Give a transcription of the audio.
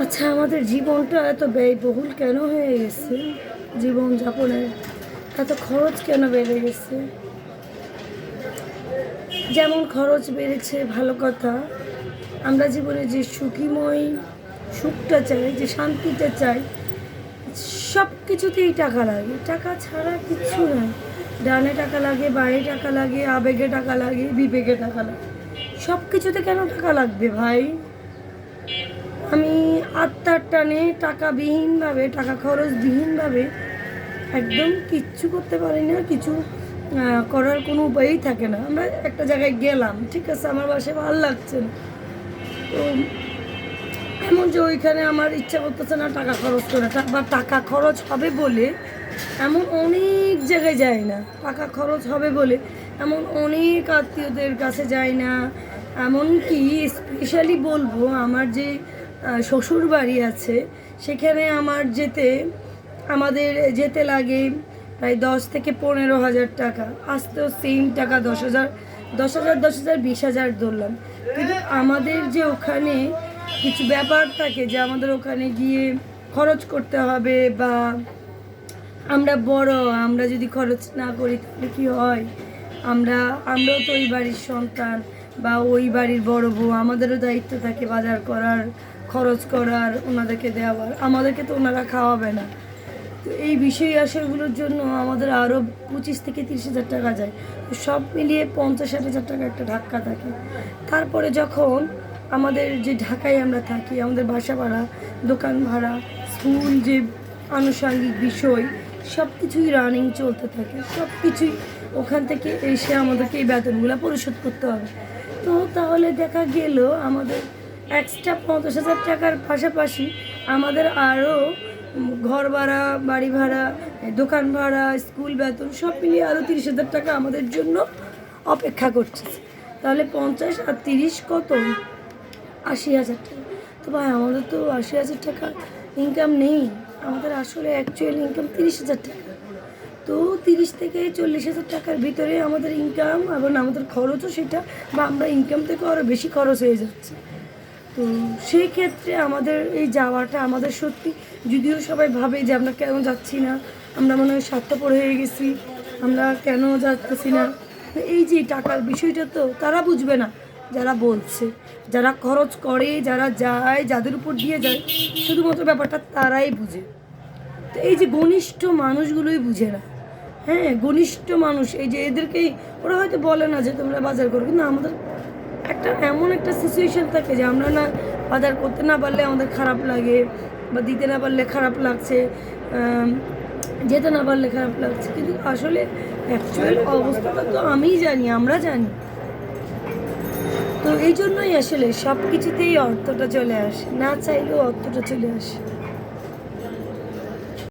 আচ্ছা আমাদের জীবনটা এত ব্যয়বহুল কেন হয়ে গেছে? জীবনযাপনের এত খরচ কেন বেড়ে গেছে? যেমন খরচ বেড়েছে, ভালো কথা। আমরা জীবনে যে সুখীময়, সুখটা চাই, যে শান্তিটা চাই সব কিছুতেই টাকা লাগে। টাকা ছাড়া কিচ্ছু নাই। ডানে টাকা লাগে, বায়ে টাকা লাগে, আবেগে টাকা লাগে বিবেকে টাকা লাগে। সব কিছুতে কেন টাকা লাগবে ভাই? আমি আত্মার টানে টাকাবিহীনভাবে, টাকা খরচবিহীনভাবে একদম কিচ্ছু করতে পারি না কিছু করার কোনো উপায়ই থাকে না। আমরা একটা জায়গায় গেলাম, ঠিক আছে, আমার বাসায় ভালো লাগছে তো এমন যে ওইখানে আমার ইচ্ছা করতেছে না টাকা খরচ করে বা টাকা খরচ হবে বলে এমন অনেক জায়গায় যায় না। টাকা খরচ হবে বলে এমন অনেক আত্মীয়দের কাছে যায় না। এমনকি স্পেশালি বলব, আমার যে শ্বশুর বাড়ি আছে, সেখানে আমার যেতে, আমাদের যেতে লাগে প্রায় দশ থেকে পনেরো হাজার টাকা। আসতেও সেম টাকা, দশ হাজার দশ হাজার দশ হাজার, বিশ হাজার ধরলাম। কিন্তু আমাদের যে ওখানে কিছু ব্যাপার থাকে যে আমাদের ওখানে গিয়ে খরচ করতে হবে বা আমরা বড়, আমরা যদি খরচ না করি তাহলে কি হয়? আমরা, আমরাও তো ওই বাড়ির সন্তান। বা ওই বাড়ির বড় বউ, আমাদেরও দায়িত্ব থাকে বাজার করার, খরচ করার, ওনাদেরকে দেওয়ার। আমাদেরকে তো ওনারা খাওয়াবে না। তো এই বিষয় আশাগুলোর জন্য আমাদের আরও পঁচিশ থেকে তিরিশ হাজার টাকা যায়। তো সব মিলিয়ে পঞ্চাশ ষাট হাজার টাকা একটা ধাক্কা থাকে। তারপরে যখন আমাদের যে ঢাকায় আমরা থাকি, আমাদের বাসা ভাড়া, দোকান ভাড়া, স্কুল যে আনুষঙ্গিক বিষয়, সব কিছুই রানিং চলতে থাকে। সব কিছুই ওখান থেকে এসে আমাদেরকে এই বেতনগুলো পরিশোধ করতে হবে। তো তাহলে দেখা গেল আমাদের এক্সট্রা পঞ্চাশ হাজার টাকার পাশাপাশি আমাদের আরও ঘর ভাড়া, বাড়ি ভাড়া, দোকান ভাড়া, স্কুল বেতন সব মিলিয়ে আরও তিরিশ হাজার টাকা আমাদের জন্য অপেক্ষা করছে। তাহলে পঞ্চাশ আর তিরিশ কত? আশি হাজার টাকা। তো ভাই, আমাদের তো আশি হাজার টাকা ইনকাম নেই। আমাদের আসলে অ্যাকচুয়াল ইনকাম তিরিশ হাজার টাকা। তো তিরিশ থেকে চল্লিশ হাজার টাকার ভিতরে আমাদের ইনকাম এবং আমাদের খরচও সেটা, বা আমরা ইনকাম থেকে আরও বেশি খরচ হয়ে যাচ্ছে। তো সেই ক্ষেত্রে আমাদের এই যাওয়াটা আমাদের সত্যি, যদিও সবাই ভাবে যে আমরা কেন যাচ্ছি না, আমরা মনে হয় স্বার্থপর হয়ে গেছি, আমরা কেন যাচ্ছি না। এই যে টাকার বিষয়টা তো তারা বুঝবে না, যারা বলছে। যারা খরচ করে, যারা যায়, যাদের উপর দিয়ে যায়, শুধুমাত্র ব্যাপারটা তারাই বুঝে। তো এই যে ঘনিষ্ঠ মানুষগুলোই বুঝে না। হ্যাঁ ঘনিষ্ঠ মানুষ। এই যে এদেরকেই, ওরা হয়তো বলে না যে তোমরা বাজার করো, কিন্তু আমাদের একটা এমন একটা সিচুয়েশান থাকে যে আমরা না বাজার করতে না পারলে আমাদের খারাপ লাগে বা দিতে না পারলে খারাপ লাগছে যেতে না পারলে খারাপ লাগছে। কিন্তু আসলে অ্যাকচুয়াল অবস্থাটা তো আমিই জানি, আমরা জানি। তো এই জন্যই আসলে সব কিছুতেই অর্থটা চলে আসে, না চাইলেও অর্থটা চলে আসে।